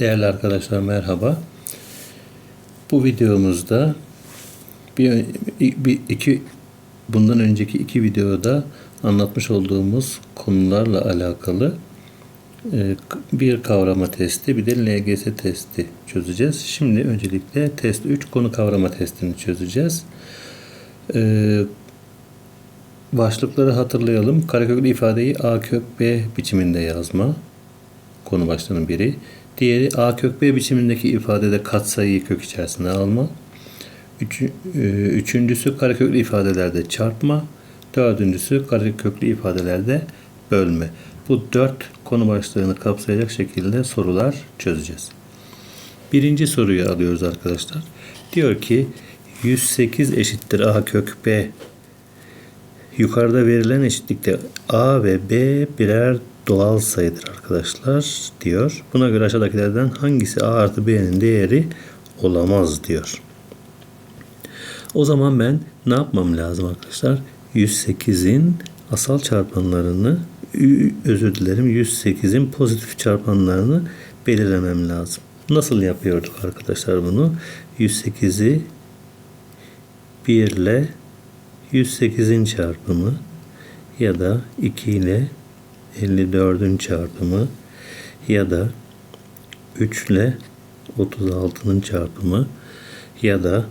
Değerli arkadaşlar merhaba. Bu videomuzda bir, bir iki bundan önceki iki videoda anlatmış olduğumuz konularla alakalı e, bir kavrama testi bir de LGS testi çözeceğiz. Şimdi öncelikle test 3 konu kavrama testini çözeceğiz. E, başlıkları hatırlayalım. Kareköklü ifadeyi A kök B biçiminde yazma konu başlığının biri. Diğeri A kök B biçimindeki ifadede katsayıyı kök içerisine alma. E, üçüncüsü kareköklü ifadelerde çarpma. Dördüncüsü kareköklü ifadelerde bölme. Bu dört konu başlığını kapsayacak şekilde sorular çözeceğiz. Birinci soruyu alıyoruz arkadaşlar. Diyor ki 108 eşittir A kök B. Yukarıda verilen eşitlikte A ve B birer doğal sayıdır arkadaşlar diyor. Buna göre aşağıdakilerden hangisi A artı B'nin değeri olamaz diyor. O zaman ben ne yapmam lazım arkadaşlar? 108'in asal çarpanlarını özür dilerim 108'in pozitif çarpanlarını belirlemem lazım. Nasıl yapıyorduk arkadaşlar bunu? 108'i 1 ile 108'in çarpımı ya da 2 ile 54'ün çarpımı ya da 3 ile 36'nın çarpımı ya da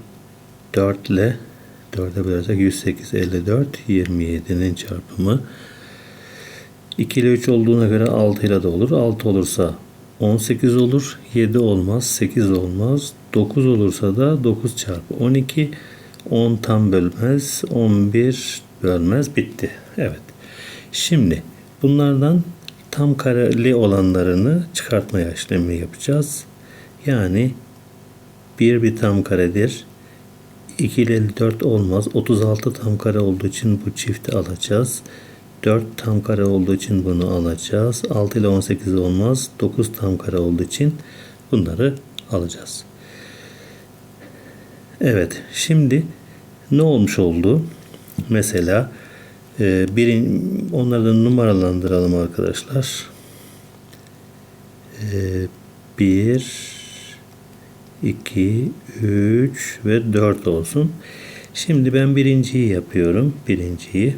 4 ile 4'e bölersek 108, 54, 27'nin çarpımı 2 ile 3 olduğuna göre 6 ile de olur. 6 olursa 18 olur. 7 olmaz. 8 olmaz. 9 olursa da 9 çarpı 12 10 tam bölmez. 11 bölmez. Bitti. Evet. Şimdi bunlardan tam kareli olanlarını çıkartmaya işlemi yapacağız. Yani 1 bir tam karedir. 2 ile 54 olmaz. 36 tam kare olduğu için bu çifti alacağız. 4 tam kare olduğu için bunu alacağız. 6 ile 18 olmaz. 9 tam kare olduğu için bunları alacağız. Evet. Şimdi ne olmuş oldu? Mesela e, birin, onları da numaralandıralım arkadaşlar. E, 1 2 3 ve 4 olsun. Şimdi ben birinciyi yapıyorum. Birinciyi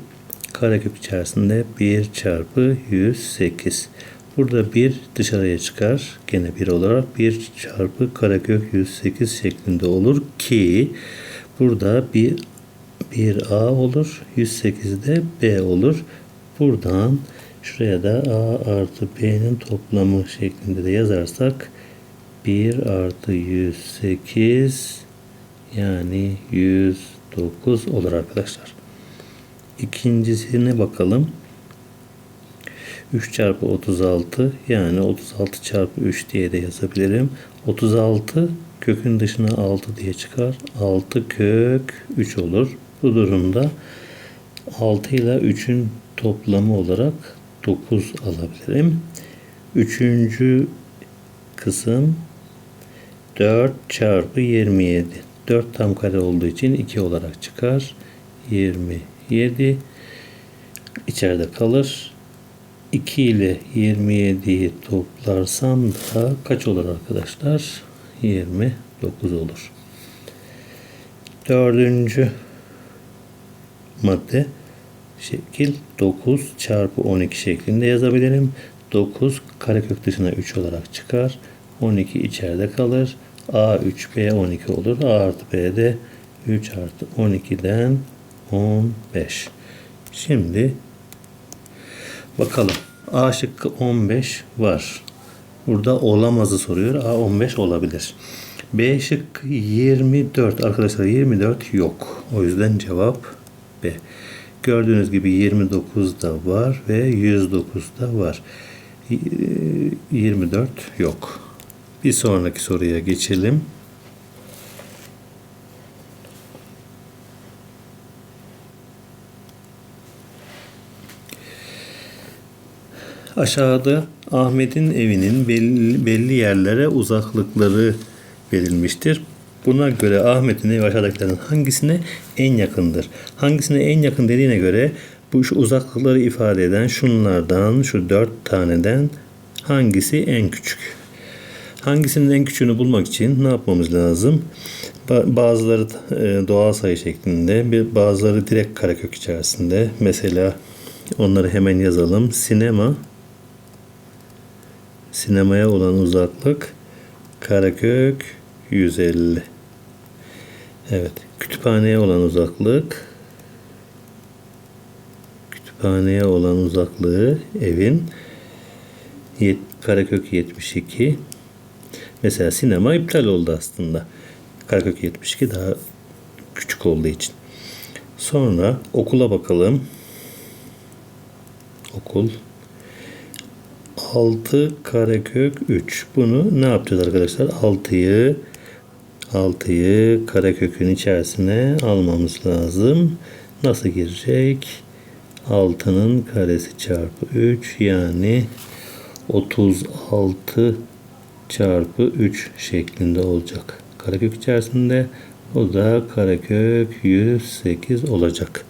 karekök içerisinde 1 çarpı 108. Burada 1 dışarıya çıkar. Gene 1 olarak 1 çarpı karekök 108 şeklinde olur ki burada bir 1A olur. 108'de B olur. Buradan şuraya da A artı B'nin toplamı şeklinde de yazarsak 1 artı 108 yani 109 olur arkadaşlar. İkincisine bakalım. 3 çarpı 36 yani 36 çarpı 3 diye de yazabilirim. 36 kökün dışına 6 diye çıkar. 6 kök 3 olur. Bu durumda 6 ile 3'ün toplamı olarak 9 alabilirim. Üçüncü kısım 4 çarpı 27. 4 tam kare olduğu için 2 olarak çıkar. 27 içeride kalır. 2 ile 27'yi toplarsam da kaç olur arkadaşlar? 29 olur. Dördüncü madde şekil 9 çarpı 12 şeklinde yazabilirim. 9 karekök dışına 3 olarak çıkar. 12 içeride kalır. A 3 B 12 olur. A artı B de 3 artı 12'den 15. Şimdi bakalım. A şıkkı 15 var. Burada olamazı soruyor. A 15 olabilir. B şık 24. Arkadaşlar 24 yok. O yüzden cevap. Gördüğünüz gibi 29 da var ve 109 da var. 24 yok. Bir sonraki soruya geçelim. Aşağıda Ahmet'in evinin belli, belli yerlere uzaklıkları verilmiştir. Buna göre Ahmet'in evi aşağıdakilerden hangisine en yakındır? Hangisine en yakın dediğine göre bu şu uzaklıkları ifade eden şunlardan şu dört taneden hangisi en küçük? Hangisinin en küçüğünü bulmak için ne yapmamız lazım? Ba- Bazıları e, doğal sayı şeklinde, bazıları direkt karekök içerisinde. Mesela onları hemen yazalım. Sinema sinemaya olan uzaklık karekök 150. Evet. Kütüphaneye olan uzaklık kütüphaneye olan uzaklığı evin yet, karekök 72. Mesela sinema iptal oldu aslında. Karekök 72 daha küçük olduğu için. Sonra okula bakalım. Okul 6 karekök 3. Bunu ne yapacağız arkadaşlar? 6'yı 6'yı karekökün içerisine almamız lazım. Nasıl girecek? 6'nın karesi çarpı 3 yani 36 çarpı 3 şeklinde olacak. Karekök içerisinde o da karekök 108 olacak.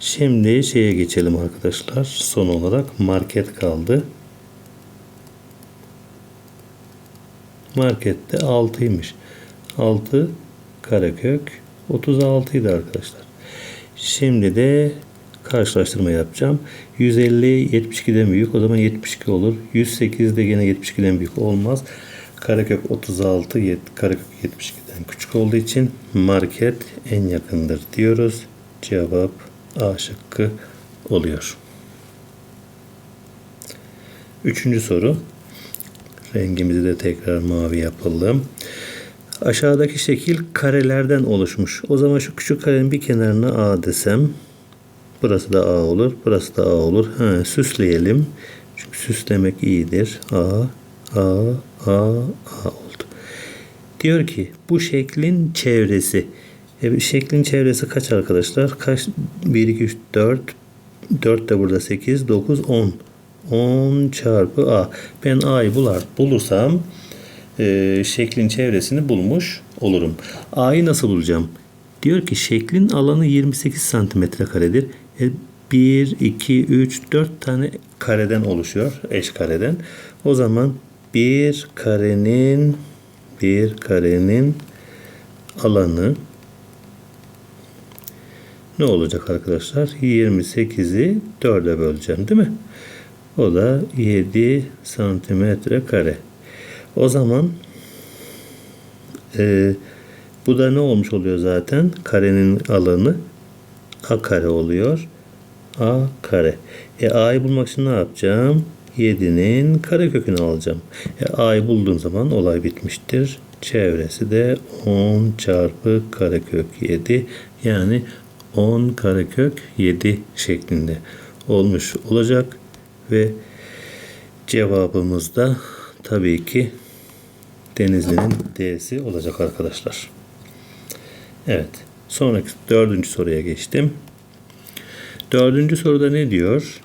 Şimdi şeye geçelim arkadaşlar. Son olarak market kaldı. Markette 6'ymış. 6 karekök 36 idi arkadaşlar. Şimdi de karşılaştırma yapacağım. 150 72'den büyük o zaman 72 olur. 108 de gene 72'den büyük olmaz. Karekök 36 yet, karekök 72'den küçük olduğu için market en yakındır diyoruz. Cevap A şıkkı oluyor. Üçüncü soru. Rengimizi de tekrar mavi yapalım. Aşağıdaki şekil karelerden oluşmuş. O zaman şu küçük karenin bir kenarına A desem. Burası da A olur. Burası da A olur. Ha, süsleyelim. Çünkü süslemek iyidir. A, A, A, A oldu. Diyor ki bu şeklin çevresi. E, şeklin çevresi kaç arkadaşlar? Kaç? 1, 2, 3, 4. 4 de burada 8, 9, 10. 10 çarpı A. Ben A'yı bular, bulursam e, şeklin çevresini bulmuş olurum. A'yı nasıl bulacağım? Diyor ki şeklin alanı 28 santimetre karedir. E, 1, 2, 3, 4 tane kareden oluşuyor. Eş kareden. O zaman bir karenin bir karenin alanı ne olacak arkadaşlar? 28'i 4'e böleceğim değil mi? O da 7 santimetre kare. O zaman e, bu da ne olmuş oluyor zaten? Karenin alanı a kare oluyor. a kare. E a'yı bulmak için ne yapacağım? 7'nin karekökünü alacağım. E a'yı bulduğum zaman olay bitmiştir. Çevresi de 10 çarpı karekök 7 yani 10 karekök 7 şeklinde olmuş olacak ve cevabımız da tabii ki Denizli'nin D'si olacak arkadaşlar. Evet. Sonraki dördüncü soruya geçtim. Dördüncü soruda ne diyor?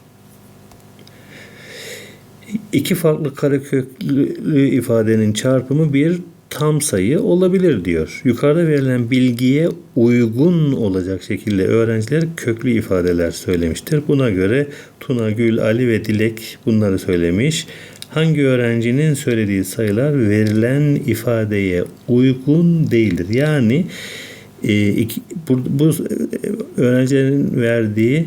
İki farklı kareköklü ifadenin çarpımı bir tam sayı olabilir diyor. Yukarıda verilen bilgiye uygun olacak şekilde öğrenciler köklü ifadeler söylemiştir. Buna göre Tuna, Gül, Ali ve Dilek bunları söylemiş. Hangi öğrencinin söylediği sayılar verilen ifadeye uygun değildir? Yani e, iki, bu, bu öğrencilerin verdiği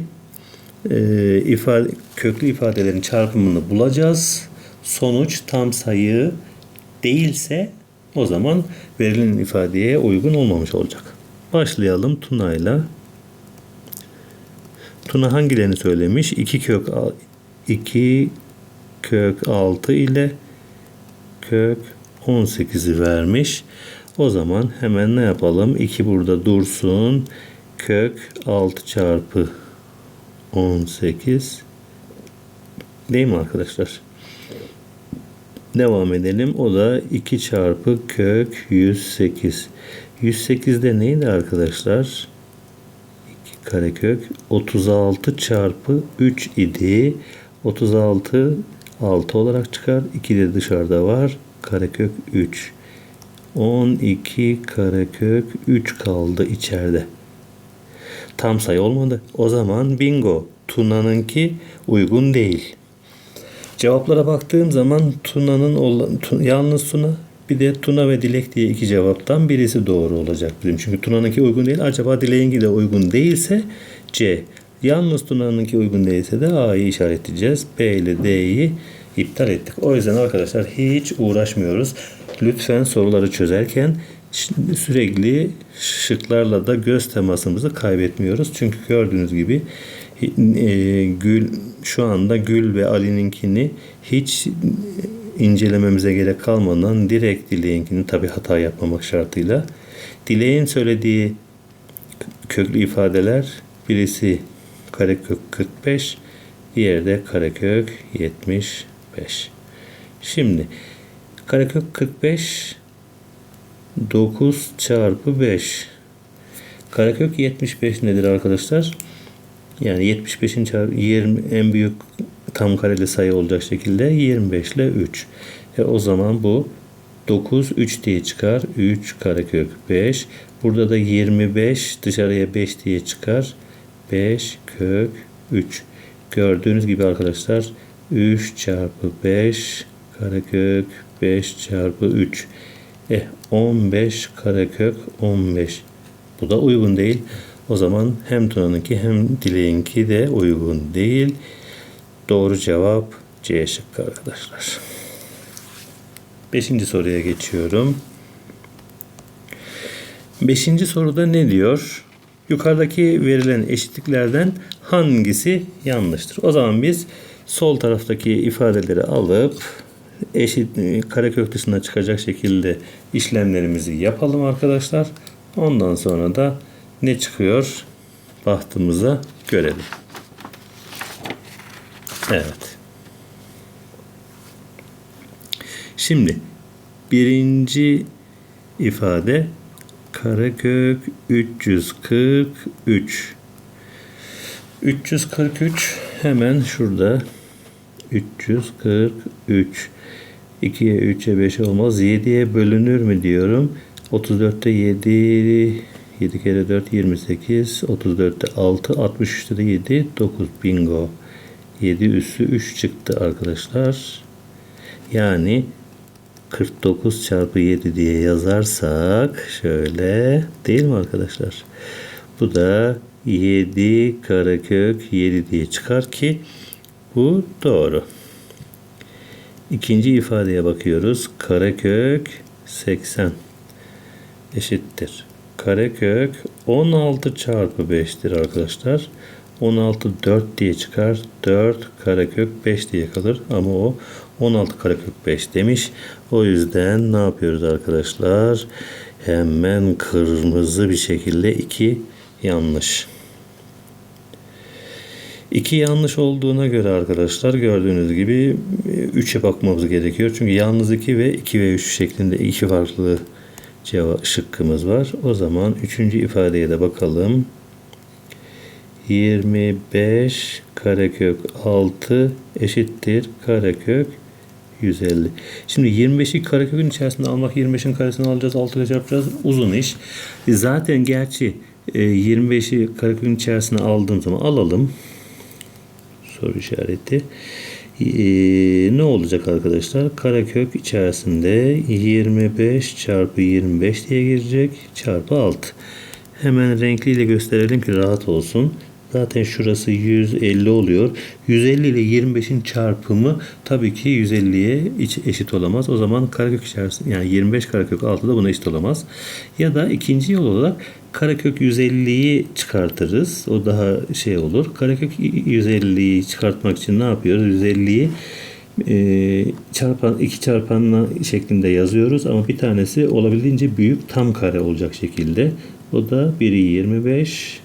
e, ifade, köklü ifadelerin çarpımını bulacağız. Sonuç tam sayı değilse o zaman verilen ifadeye uygun olmamış olacak. Başlayalım Tuna'yla. Tuna hangilerini söylemiş? 2 kök 2 kök 6 ile kök 18'i vermiş. O zaman hemen ne yapalım? 2 burada dursun. Kök 6 çarpı 18 değil mi arkadaşlar? Devam edelim. O da 2 çarpı kök 108. 108'de neydi arkadaşlar? 2 karekök 36 çarpı 3 idi. 36 6 olarak çıkar. 2 de dışarıda var. Karekök 3. 12 karekök 3 kaldı içeride. Tam sayı olmadı. O zaman bingo. Tuna'nınki uygun değil. Cevaplara baktığım zaman Tuna'nın olan, yalnız Tuna bir de Tuna ve Dilek diye iki cevaptan birisi doğru olacak bizim. Çünkü Tuna'nınki uygun değil. Acaba Dilek'inki de uygun değilse C. Yalnız Tuna'nınki uygun değilse de A'yı işaretleyeceğiz. B ile D'yi iptal ettik. O yüzden arkadaşlar hiç uğraşmıyoruz. Lütfen soruları çözerken sürekli şıklarla da göz temasımızı kaybetmiyoruz. Çünkü gördüğünüz gibi e, Gül şu anda Gül ve Ali'ninkini hiç incelememize gerek kalmadan direkt Dilek'inkini tabi hata yapmamak şartıyla Dilek'in söylediği köklü ifadeler birisi karekök 45 diğeri de karekök 75 şimdi karekök 45 9 çarpı 5 karekök 75 nedir arkadaşlar yani 75'in çarpı 20 en büyük tam kareli sayı olacak şekilde 25 ile 3 e o zaman bu 9 3 diye çıkar. 3 karekök 5. Burada da 25 dışarıya 5 diye çıkar. 5 kök 3. Gördüğünüz gibi arkadaşlar 3 çarpı 5 karekök 5 çarpı 3. Eh 15 karekök 15. Bu da uygun değil. O zaman hem Tuna'nınki hem Dilek'inki de uygun değil. Doğru cevap C şıkkı arkadaşlar. Beşinci soruya geçiyorum. Beşinci soruda ne diyor? Yukarıdaki verilen eşitliklerden hangisi yanlıştır? O zaman biz sol taraftaki ifadeleri alıp eşit karekök dışına çıkacak şekilde işlemlerimizi yapalım arkadaşlar. Ondan sonra da ne çıkıyor? Bahtımıza görelim. Evet. Şimdi birinci ifade karekök 343. 343 hemen şurada. 343 2'ye 3'e 5 olmaz. 7'ye bölünür mü diyorum. 34'te 7 7 kere 4 28 34'te 6 63'te de 7 9 bingo. 7 üssü 3 çıktı arkadaşlar. Yani 49 çarpı 7 diye yazarsak şöyle değil mi arkadaşlar? Bu da 7 karekök 7 diye çıkar ki bu doğru. İkinci ifadeye bakıyoruz. Karekök 80 eşittir. Karekök 16 çarpı 5'tir arkadaşlar. 16 4 diye çıkar. 4 karekök 5 diye kalır. Ama o 16 karekök 5 demiş. O yüzden ne yapıyoruz arkadaşlar? Hemen kırmızı bir şekilde 2 yanlış. 2 yanlış olduğuna göre arkadaşlar gördüğünüz gibi 3'e bakmamız gerekiyor. Çünkü yalnız 2 ve 2 ve 3 şeklinde iki farklı cevap şıkkımız var. O zaman üçüncü ifadeye de bakalım. 25 karekök 6 eşittir karekök 150. Şimdi 25'i karekökün içerisinde almak 25'in karesini alacağız 6 ile çarpacağız uzun iş. E Zaten gerçi e, 25'i karekökün içerisine aldığım zaman alalım. Soru işareti. Ee, ne olacak arkadaşlar? Karekök içerisinde 25 çarpı 25 diye girecek. Çarpı 6. Hemen renkliyle gösterelim ki rahat olsun. Zaten şurası 150 oluyor. 150 ile 25'in çarpımı tabii ki 150'ye eşit olamaz. O zaman karekök içerisinde yani 25 karekök 6 da buna eşit olamaz. Ya da ikinci yol olarak karekök 150'yi çıkartırız. O daha şey olur. Karekök 150'yi çıkartmak için ne yapıyoruz? 150'yi e, çarpan iki çarpanla şeklinde yazıyoruz ama bir tanesi olabildiğince büyük tam kare olacak şekilde. O da biri 25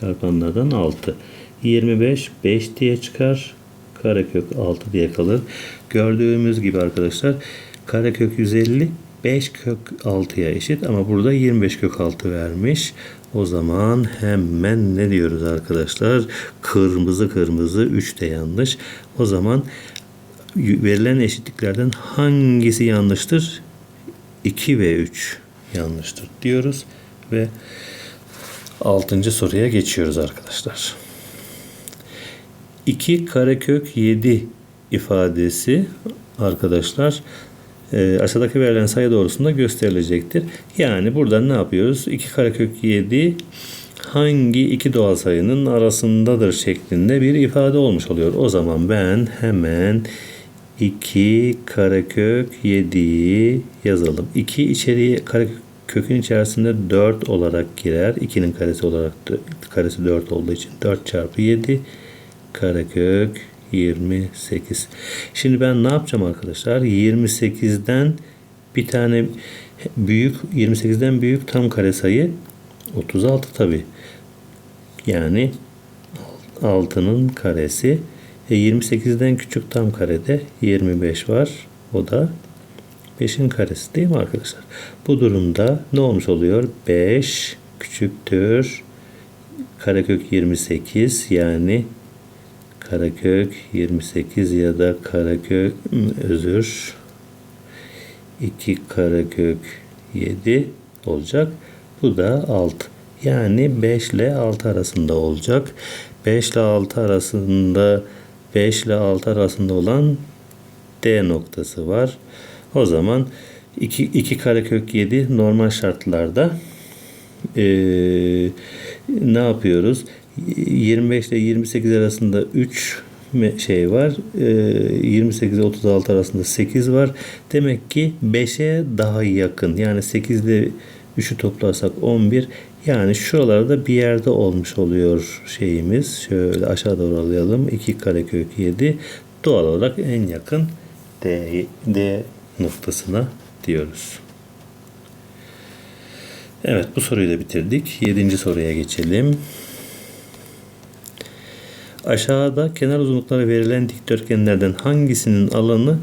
çarpanlardan 6. 25 5 diye çıkar. Karekök 6 diye kalır. Gördüğümüz gibi arkadaşlar karekök 150 5 kök 6'ya eşit ama burada 25 kök 6 vermiş. O zaman hemen ne diyoruz arkadaşlar? Kırmızı kırmızı 3 de yanlış. O zaman verilen eşitliklerden hangisi yanlıştır? 2 ve 3 yanlıştır diyoruz ve 6. soruya geçiyoruz arkadaşlar. 2 karekök 7 ifadesi arkadaşlar e, aşağıdaki verilen sayı doğrusunda gösterilecektir. Yani buradan ne yapıyoruz? 2 karekök 7 hangi iki doğal sayının arasındadır şeklinde bir ifade olmuş oluyor. O zaman ben hemen 2 karekök 7'yi yazalım. 2 içeriye karekökün içerisinde 4 olarak girer. 2'nin karesi olarak karesi 4 olduğu için 4 çarpı 7 karekök 28. Şimdi ben ne yapacağım arkadaşlar? 28'den bir tane büyük 28'den büyük tam kare sayı 36 tabi. Yani 6'nın karesi. E 28'den küçük tam karede 25 var. O da 5'in karesi değil mi arkadaşlar? Bu durumda ne olmuş oluyor? 5 küçüktür karekök 28 yani karekök 28 ya da karekök özür 2 karekök 7 olacak. Bu da 6. Yani 5 ile 6 arasında olacak. 5 ile 6 arasında 5 ile 6 arasında olan D noktası var. O zaman 2, 2 karekök 7 normal şartlarda ee, ne yapıyoruz? 25 ile 28 arasında 3 şey var. 28 ile 36 arasında 8 var. Demek ki 5'e daha yakın. Yani 8 ile 3'ü toplarsak 11. Yani şuralarda bir yerde olmuş oluyor şeyimiz. Şöyle aşağı doğru alayalım. 2 karekök 7. Doğal olarak en yakın D, D noktasına diyoruz. Evet bu soruyu da bitirdik. Yedinci soruya geçelim. Aşağıda kenar uzunlukları verilen dikdörtgenlerden hangisinin alanı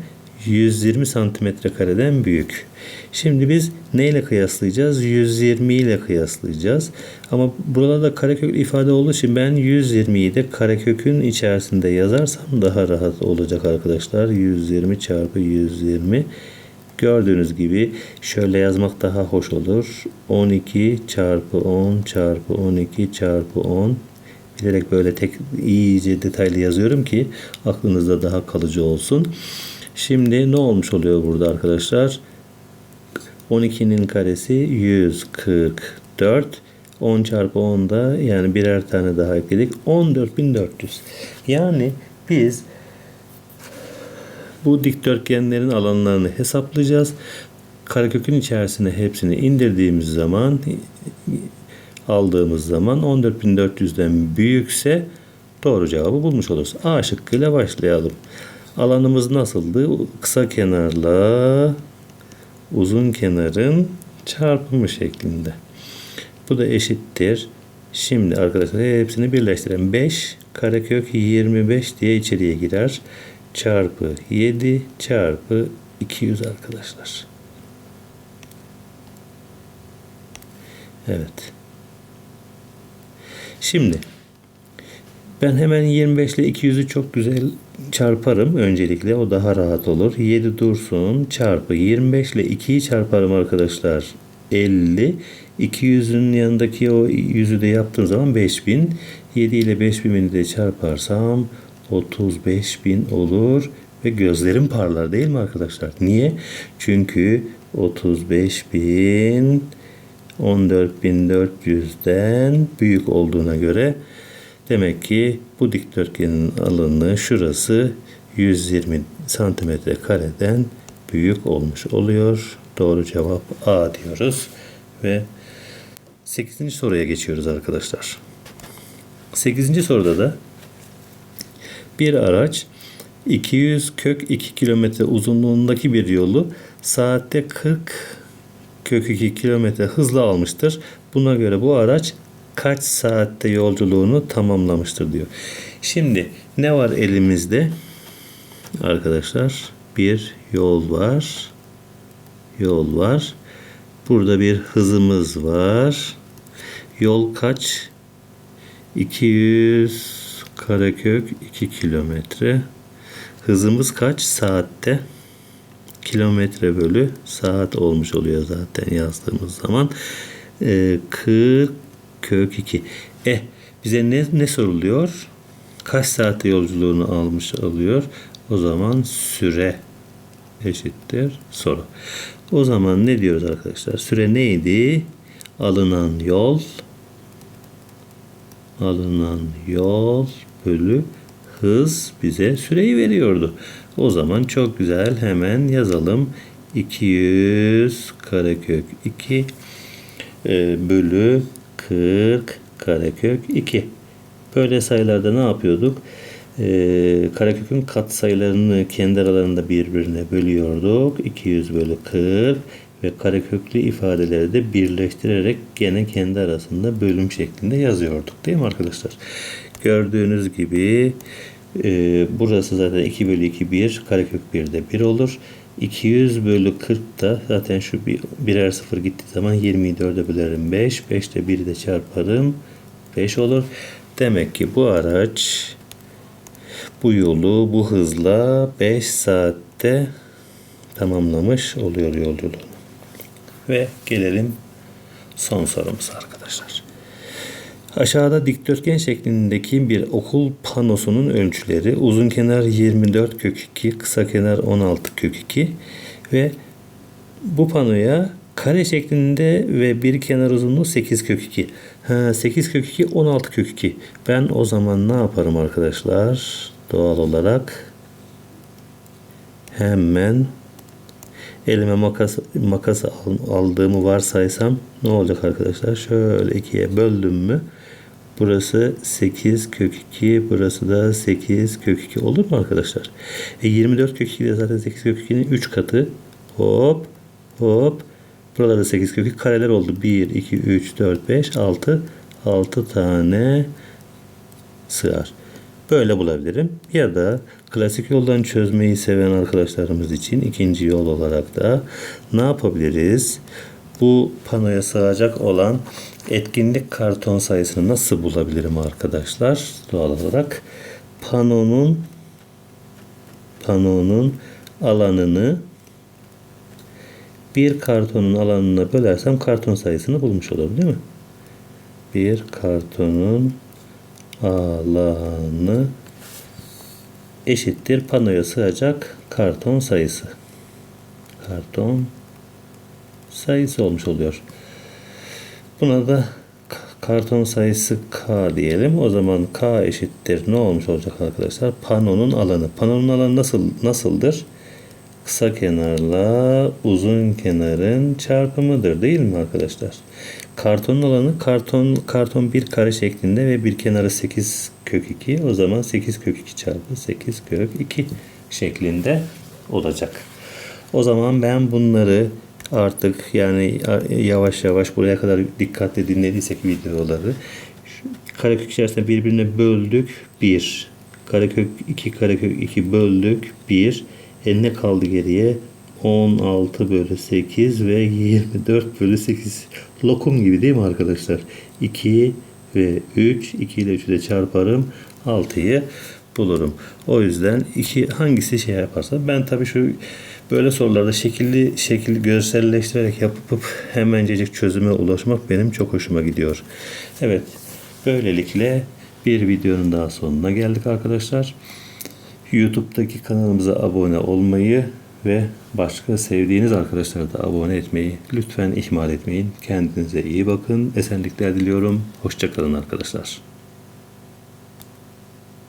120 santimetre kareden büyük? Şimdi biz neyle kıyaslayacağız? 120 ile kıyaslayacağız. Ama buralarda karekök ifade olduğu için ben 120'yi de karekökün içerisinde yazarsam daha rahat olacak arkadaşlar. 120 çarpı 120 Gördüğünüz gibi şöyle yazmak daha hoş olur. 12 çarpı 10 çarpı 12 çarpı 10 bilerek böyle tek iyice detaylı yazıyorum ki aklınızda daha kalıcı olsun. Şimdi ne olmuş oluyor burada arkadaşlar? 12'nin karesi 144. 10 çarpı 10 da yani birer tane daha ekledik. 14.400. Yani biz bu dikdörtgenlerin alanlarını hesaplayacağız. Karekökün içerisine hepsini indirdiğimiz zaman aldığımız zaman 14.400'den büyükse doğru cevabı bulmuş oluruz. A şıkkıyla başlayalım. Alanımız nasıldı? Kısa kenarla uzun kenarın çarpımı şeklinde. Bu da eşittir. Şimdi arkadaşlar hepsini birleştirelim. 5 karekök 25 diye içeriye girer. Çarpı 7 çarpı 200 arkadaşlar. Evet. Şimdi ben hemen 25 ile 200'ü çok güzel çarparım öncelikle. O daha rahat olur. 7 dursun çarpı 25 ile 2'yi çarparım arkadaşlar. 50. 200'ün yanındaki o yüzü de yaptığım zaman 5000. 7 ile 5000'i de çarparsam 35 bin olur ve gözlerim parlar değil mi arkadaşlar? Niye? Çünkü 35 bin 14.400'den büyük olduğuna göre demek ki bu dikdörtgenin alanı şurası 120 santimetre kareden büyük olmuş oluyor. Doğru cevap A diyoruz ve 8. soruya geçiyoruz arkadaşlar. 8. soruda da bir araç 200 kök 2 kilometre uzunluğundaki bir yolu saatte 40 kök 2 kilometre hızla almıştır. Buna göre bu araç kaç saatte yolculuğunu tamamlamıştır diyor. Şimdi ne var elimizde? Arkadaşlar bir yol var. Yol var. Burada bir hızımız var. Yol kaç? 200 karekök 2 kilometre. Hızımız kaç saatte? Kilometre bölü saat olmuş oluyor zaten yazdığımız zaman. Ee, 40 kök 2. E bize ne, ne soruluyor? Kaç saatte yolculuğunu almış alıyor? O zaman süre eşittir soru. O zaman ne diyoruz arkadaşlar? Süre neydi? Alınan yol alınan yol bölü hız bize süreyi veriyordu. O zaman çok güzel hemen yazalım. 200 karekök 2 e, bölü 40 karekök 2. Böyle sayılarda ne yapıyorduk? E, karekökün katsayılarını kendi aralarında birbirine bölüyorduk. 200 bölü 40 ve kareköklü ifadeleri de birleştirerek gene kendi arasında bölüm şeklinde yazıyorduk. Değil mi arkadaşlar? Gördüğünüz gibi e, burası zaten 2 bölü 2 1 karekök 1 de 1 olur. 200 bölü 40 da zaten şu bir, birer sıfır gittiği zaman 24'e bölerim 5. 5 ile 1'i de çarparım 5 olur. Demek ki bu araç bu yolu bu hızla 5 saatte tamamlamış oluyor yolculuğunu. Ve gelelim son sorumuza arkadaşlar. Aşağıda dikdörtgen şeklindeki bir okul panosunun ölçüleri uzun kenar 24 kök 2, kısa kenar 16 kök 2 ve bu panoya kare şeklinde ve bir kenar uzunluğu 8 kök 2. Ha, 8 kök 2 16 kök 2. Ben o zaman ne yaparım arkadaşlar? Doğal olarak hemen elime makas makas al- aldığımı varsaysam ne olacak arkadaşlar? Şöyle ikiye böldüm mü? Burası 8 kök 2, burası da 8 kök 2 olur mu arkadaşlar? E 24 kök 2 de zaten 8 kök 2'nin 3 katı. Hop hop. Buralarda 8 kök 2 kareler oldu. 1, 2, 3, 4, 5, 6. 6 tane sığar. Böyle bulabilirim. Ya da klasik yoldan çözmeyi seven arkadaşlarımız için ikinci yol olarak da ne yapabiliriz? Bu panoya sığacak olan etkinlik karton sayısını nasıl bulabilirim arkadaşlar? Doğal olarak panonun panonun alanını bir kartonun alanına bölersem karton sayısını bulmuş olurum değil mi? Bir kartonun alanı eşittir panoya sığacak karton sayısı. Karton sayısı olmuş oluyor. Buna da karton sayısı K diyelim. O zaman K eşittir ne olmuş olacak arkadaşlar? Panonun alanı. Panonun alanı nasıl nasıldır? Kısa kenarla uzun kenarın çarpımıdır değil mi arkadaşlar? Kartonun alanı karton karton bir kare şeklinde ve bir kenarı 8 kök 2. O zaman 8 kök 2 çarpı 8 kök 2 şeklinde olacak. O zaman ben bunları artık yani yavaş yavaş buraya kadar dikkatli dinlediysek videoları karekök içerisinde birbirine böldük 1 karekök 2 karekök 2 böldük 1 e ne kaldı geriye? 16 bölü 8 ve 24 bölü 8 lokum gibi değil mi arkadaşlar? 2 ve 3 2 ile 3'ü de çarparım 6'yı bulurum. O yüzden iki hangisi şey yaparsa ben tabii şu böyle sorularda şekilli şekilli görselleştirerek yapıp hemencecik çözüme ulaşmak benim çok hoşuma gidiyor. Evet. Böylelikle bir videonun daha sonuna geldik arkadaşlar. YouTube'daki kanalımıza abone olmayı ve başka sevdiğiniz arkadaşlara da abone etmeyi lütfen ihmal etmeyin. Kendinize iyi bakın. Esenlikler diliyorum. Hoşçakalın arkadaşlar.